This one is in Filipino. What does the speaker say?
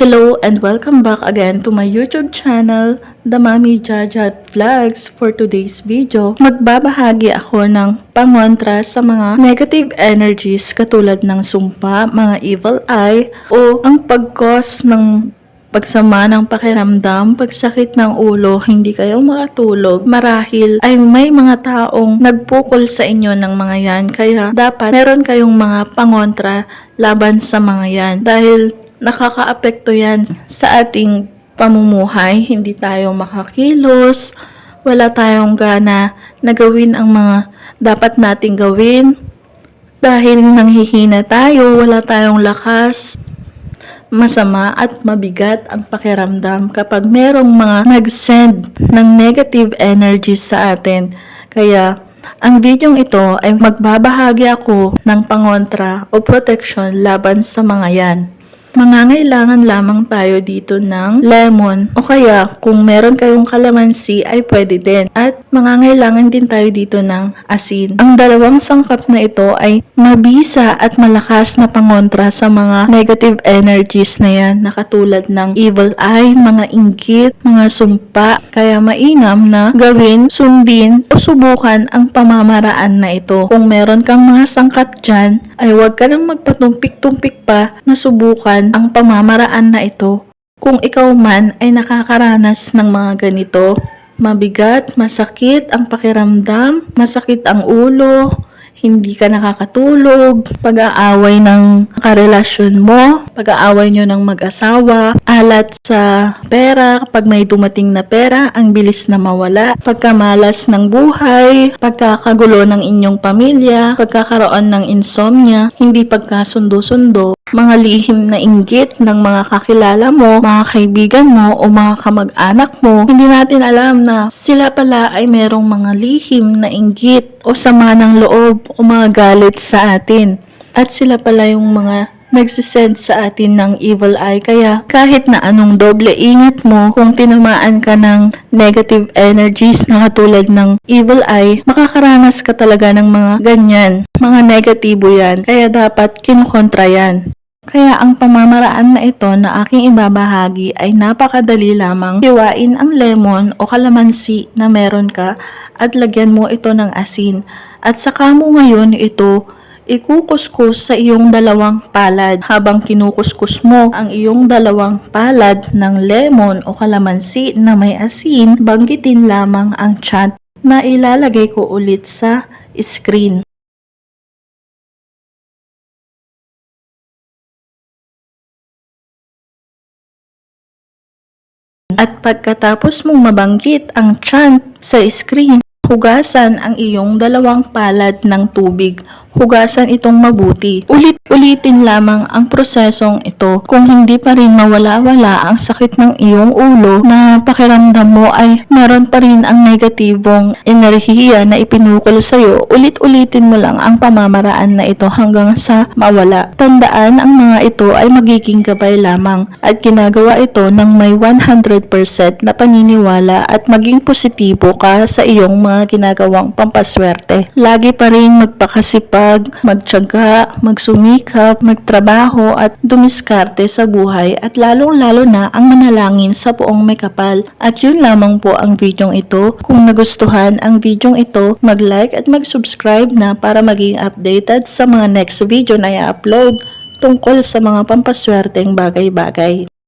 Hello and welcome back again to my YouTube channel, The Mami Jajat Vlogs. For today's video, magbabahagi ako ng pangontra sa mga negative energies katulad ng sumpa, mga evil eye, o ang pag-cause ng pagsama ng pakiramdam, pagsakit ng ulo, hindi kayo makatulog, marahil ay may mga taong nagpukol sa inyo ng mga yan. Kaya dapat meron kayong mga pangontra laban sa mga yan. Dahil nakakaapekto yan sa ating pamumuhay, hindi tayo makakilos, wala tayong gana na gawin ang mga dapat nating gawin. Dahil nanghihina tayo, wala tayong lakas, masama at mabigat ang pakiramdam kapag merong mga nag-send ng negative energies sa atin. Kaya, ang videong ito ay magbabahagi ako ng pangontra o protection laban sa mga yan. Mangangailangan lamang tayo dito ng lemon o kaya kung meron kayong kalamansi ay pwede din. At mangangailangan din tayo dito ng asin. Ang dalawang sangkap na ito ay mabisa at malakas na pangontra sa mga negative energies na yan na katulad ng evil eye, mga inggit, mga sumpa. Kaya mainam na gawin, sundin o subukan ang pamamaraan na ito. Kung meron kang mga sangkap dyan, ay huwag ka nang magpatumpik-tumpik pa na subukan ang pamamaraan na ito. Kung ikaw man ay nakakaranas ng mga ganito, mabigat, masakit ang pakiramdam, masakit ang ulo, hindi ka nakakatulog, pag-aaway ng karelasyon mo, pag-aaway nyo ng mag-asawa, alat sa pera, kapag may dumating na pera, ang bilis na mawala, pagkamalas ng buhay, pagkakagulo ng inyong pamilya, pagkakaroon ng insomnia, hindi pagkasundo-sundo, mga lihim na inggit ng mga kakilala mo, mga kaibigan mo o mga kamag-anak mo, hindi natin alam na sila pala ay merong mga lihim na inggit o sama ng loob o mga galit sa atin. At sila pala yung mga nagsisend sa atin ng evil eye. Kaya kahit na anong doble ingat mo, kung tinamaan ka ng negative energies na katulad ng evil eye, makakaranas ka talaga ng mga ganyan. Mga negatibo yan. Kaya dapat kinukontra yan. Kaya ang pamamaraan na ito na aking ibabahagi ay napakadali lamang. Hiwain ang lemon o kalamansi na meron ka at lagyan mo ito ng asin. At saka mo ngayon ito ikukuskus sa iyong dalawang palad. Habang kinukuskus mo ang iyong dalawang palad ng lemon o kalamansi na may asin, banggitin lamang ang chant na ilalagay ko ulit sa screen. At pagkatapos mong mabanggit ang chant sa screen, hugasan ang iyong dalawang palad ng tubig. Hugasan itong mabuti. Ulit-ulitin lamang ang prosesong ito. Kung hindi pa rin mawala-wala ang sakit ng iyong ulo na pakiramdam mo ay meron pa rin ang negatibong enerhiya na ipinukol sa'yo, ulit-ulitin mo lang ang pamamaraan na ito hanggang sa mawala. Tandaan ang mga ito ay magiging gabay lamang at ginagawa ito ng may 100% na paniniwala at maging positibo ka sa iyong mga ginagawang pampaswerte. Lagi pa rin magpakasipag, magtyaga, magsumikap, magtrabaho at dumiskarte sa buhay at lalong-lalo na ang manalangin sa buong may kapal. At yun lamang po ang videong ito. Kung nagustuhan ang videong ito, mag-like at mag-subscribe na para maging updated sa mga next video na i-upload tungkol sa mga pampaswerteng bagay-bagay.